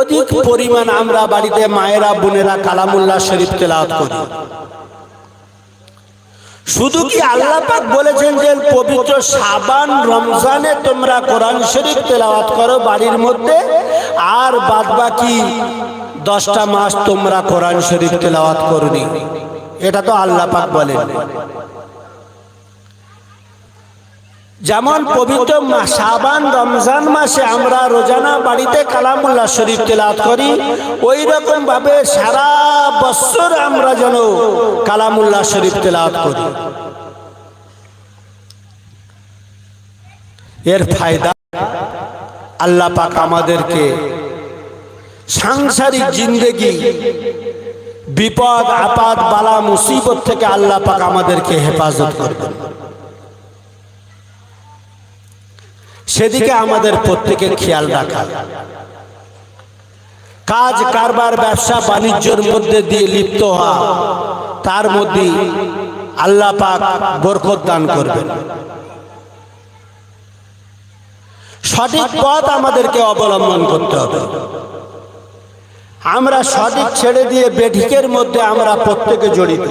অধিক পরিমাণ আমরা বাড়িতে মায়েরা, বোনেরা কালামুল্লাহ শরীফ তেলাওয়াত করি। শুধু কি আল্লাহ বলেছেন যে, পবিত্র সাবান রমজানে তোমরা কোরআন শরীফ তেলাওয়াত করো বাড়ির মধ্যে, আর বাদ বাকি দশটা মাস তোমরা কোরআন শরীফ তেলাওয়াত করনি। এটা তো আল্লাহ পাক বলেন। যেমন পবিত্র শাবান রমজান মাসে আমরা রোজানা বাড়িতে কালামুল্লাহ শরীফ তেলাওয়াত করি। ওই রকম ভাবে সারা বছর আমরা যেন কালামুল্লাহ শরীফ তেলাওয়াত করি। এর ফায়দা আল্লাহ পাক আমাদেরকে সাংসারিক জিন্দেগি বিপদ আপাত বালা মুসিবত থেকে আল্লাহ পাক আমাদেরকে হেফাজত করবেন। সেদিকে আমাদের প্রত্যেকের খেয়াল রাখা। কাজ কারবার ব্যবসা বাণিজ্যের মধ্যে দিয়ে লিপ্ত হওয়া। তার মধ্যে আল্লাহ পাক বরকত দান করবেন। সঠিক পথ আমাদেরকে অবলম্বন করতে হবে। আমরা সঠিক ছেড়ে দিয়ে বেঠিকের মধ্যে আমরা প্রত্যেকে জড়িত।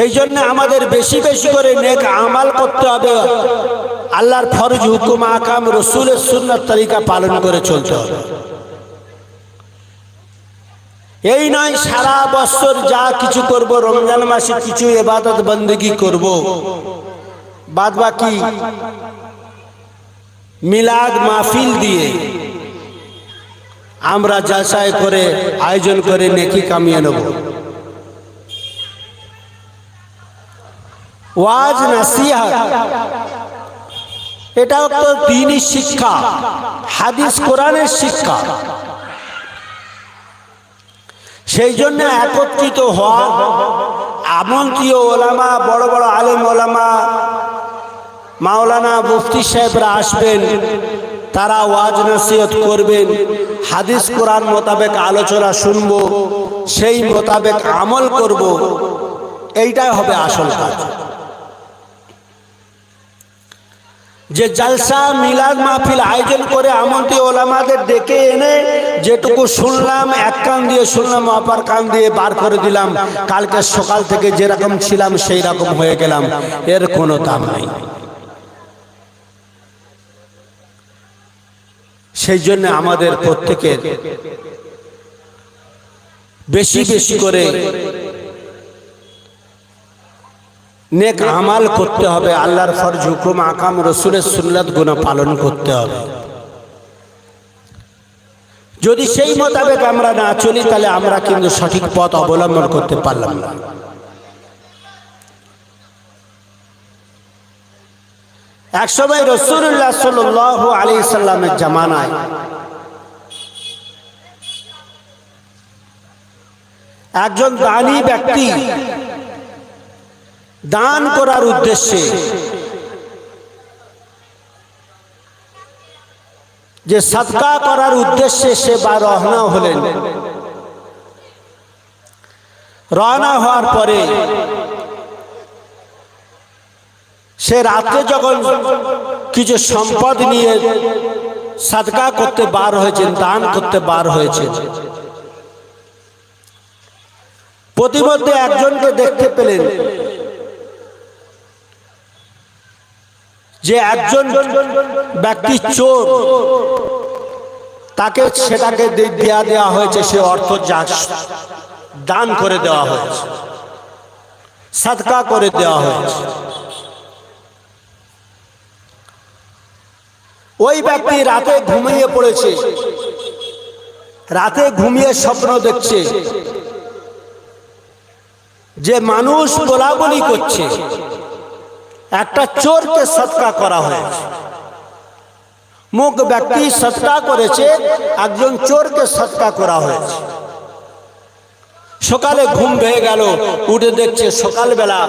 সেই জন্য আমাদের বেশি বেশি করে নেক আমাল করতে হবে। আল্লাহর ফরজ হুকুম, আকাম, রসুলের সুন্নার তরিকা পালন করে চলতে হবে। এই নয়, সারা বছর যা কিছু করব, রমজান মাসে কিছু এবাদত বন্দেগি করব। বাদ বাকি মিলাদ মাহফিল দিয়ে আমরা যাচাই করে আয়োজন করে নেকি কামিয়ে নেব। ওয়াজ নাসিহাত এটাও তো দিনই শিক্ষা, হাদিস কোরআনের শিক্ষা। সেই জন্য একত্রিত হওয়া আমন্ত্রীয় ওলামা, বড় বড় আলেম ওলামা, মাওলানা মুফতি সাহেবরা আসবেন, তারা ওয়াজ নসিহত করবেন, হাদিস কোরআন মোতাবেক আলোচনা শুনব, সেই মোতাবেক আমল করব, এইটাই হবে আসল কাজ। যে জালসা মিলাদ মাহফিল আয়োজন করে আমন্ত্রী ওলামাদের ডেকে এনে যেটুকু শুনলাম, এক কান দিয়ে শুনলাম, অপার কান দিয়ে বার করে দিলাম। কালকে সকাল থেকে যেরকম ছিলাম সেই রকম হয়ে গেলাম। এর কোনো দাম নাই। সেই জন্য আমাদের প্রত্যেকের বেশি বেশি করে নেক আমাল করতে হবে, আল্লাহর ফরজ হুকুম, আকাম, রসুলের সুন্নাত গুণ পালন করতে হবে। যদি সেই মোতাবেক আমরা না চলি, তাহলে আমরা কিন্তু সঠিক পথ অবলম্বন করতে পারলাম না। একসময় রসুল্লাহ সাল আলী সাল্লামের জামানায় একজন দানি ব্যক্তি দান করার উদ্দেশ্যে যে সৎকা করার উদ্দেশ্যে সে বা রওনা হলেন। রওনা হওয়ার পরে সে রাত্রে যখন কিছু সম্পদ নিয়ে সাদকা করতে বার হয়েছেন, দান করতে বার হয়েছে প্রতিমধ্যে একজনকে দেখতে পেলেন। যে একজন ব্যক্তি চোর, তাকে সেটাকে দেয়া দেওয়া হয়েছে, সে অর্থ যা দান করে দেওয়া হয়েছে সৎকা করে দেওয়া হয়েছে। ওই ব্যক্তি রাতে ঘুমিয়ে পড়েছে, রাতে ঘুমিয়ে স্বপ্ন দেখছে, যে মানুষ বলাবলি করছে। একটা চোরকে সৎকা করা হয়েছে। মুখ ব্যক্তি সৎকা করেছে, একজন চোরকে সৎকা করা হয়েছে। সকালে ঘুম ভেঙে গেল, উঠে দেখছে সকালবেলা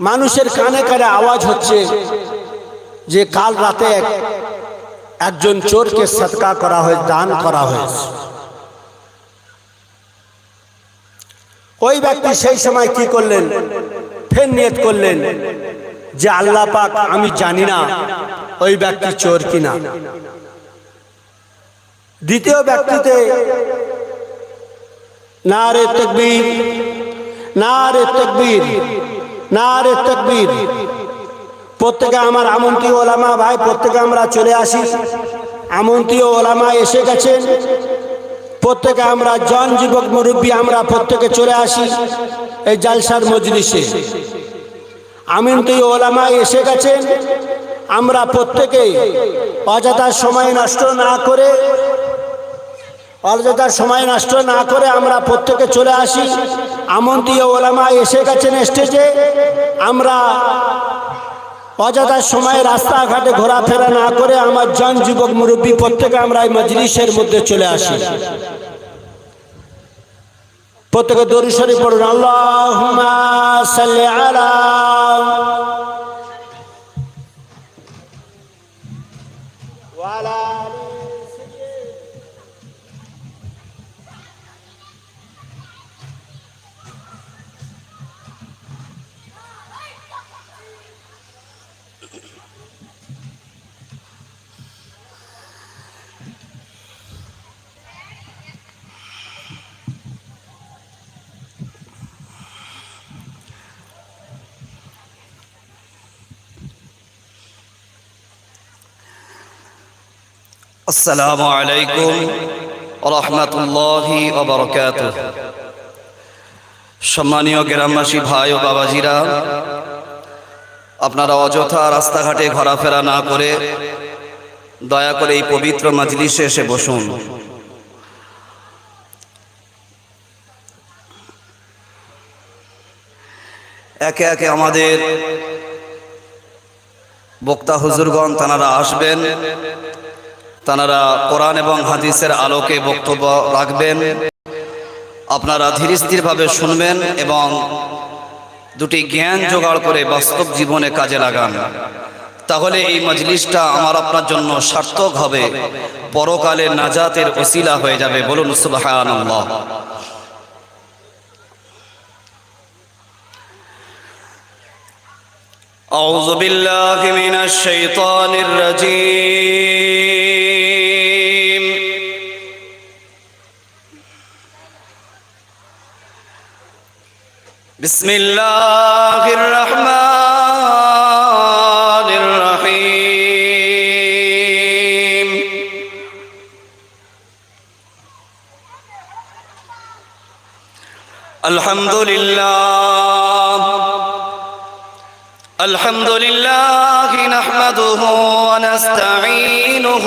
মানুষের কানে কানে আওয়াজ হচ্ছে যে কাল রাতে একজন চোরকে সৎকা করা হয়েছে, দান করা হয়েছে। ওই ব্যক্তি সেই সময় কি করলেন? ফের নিয়ত করলেন যে আল্লাহ পাক আমি জানি না ওই ব্যক্তি চোর কিনা। দ্বিতীয় ব্যক্তিতে না রে তকবীর না রে তকবীর না রে তকবীর। প্রত্যেকে আমার আমন্ত্রী ওলামা ভাই, প্রত্যেকে আমরা চলে আসি। আমন্ত্রী ওলামা এসে গেছেন। প্রত্যেকে আমরা জন যুবক মুরব্বী, আমরা প্রত্যেকে চলে আসি এই জালসার মজলিসে। আমন্ত্রী ওলামা এসে গেছেন। আমরা প্রত্যেকে অযথা সময় নষ্ট না করে অযথার সময় নষ্ট না করে আমরা প্রত্যেকে চলে আসি। আমন্ত্রীয় ওলামা এসে গেছেন স্টেজে। আমরা অযথার সময় রাস্তাঘাটে ঘোরাফেরা না করে আমার জন যুবক মুরব্বী প্রত্যেকে আমরা এই মজলিসের মধ্যে চলে আসি। প্রত্যেকে দরিশরী পড়ুন আল্লাহ আলা আসসালামু আলাইকুম রহমতুল্লাহি অবরকাত সম্মানীয় গ্রামবাসী ভাই ও বাবাজিরা, আপনারা অযথা রাস্তাঘাটে ঘোরাফেরা না করে দয়া করে এই পবিত্র মজলিসে এসে বসুন। একে একে আমাদের বক্তা হুজুরগণ তানারা আসবেন। তানারা কোরআন এবং হাদিসের আলোকে বক্তব্য রাখবেন আপনারা ধীরস্থিরভাবে শুনবেন এবং দুটি জ্ঞান জোগাড় করে বাস্তব জীবনে কাজে লাগান তাহলে এই মজলিসটা আমার আপনার জন্য সার্থক হবে পরকালে নাজাতের ওসিলা হয়ে যাবে বলুন সুবহানাল্লাহ أعوذ بالله من الشيطان الرجيم بسم الله الرحمن الرحيم. الحمد لله. الحمد لله نحمده ونستعينه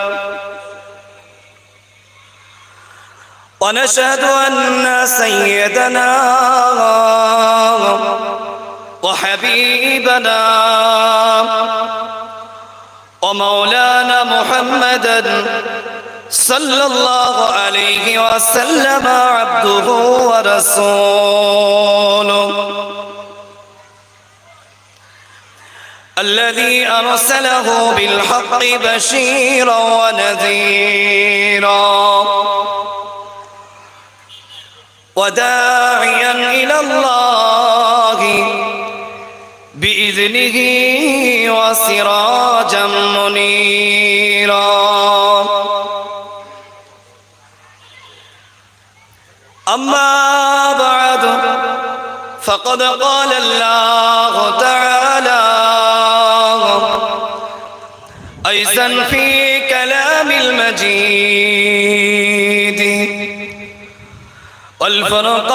ونشهد أن سيدنا وحبيبنا ومولانا محمدا صلى الله عليه وسلم عبده ورسوله. الذي أرسله بالحق بشيرا ونذيرا. وداعيا إلى الله بإذنه وسراجا منيرا. أما بعد فقد قال الله تعالى أيضا في كلام المجيد ফরক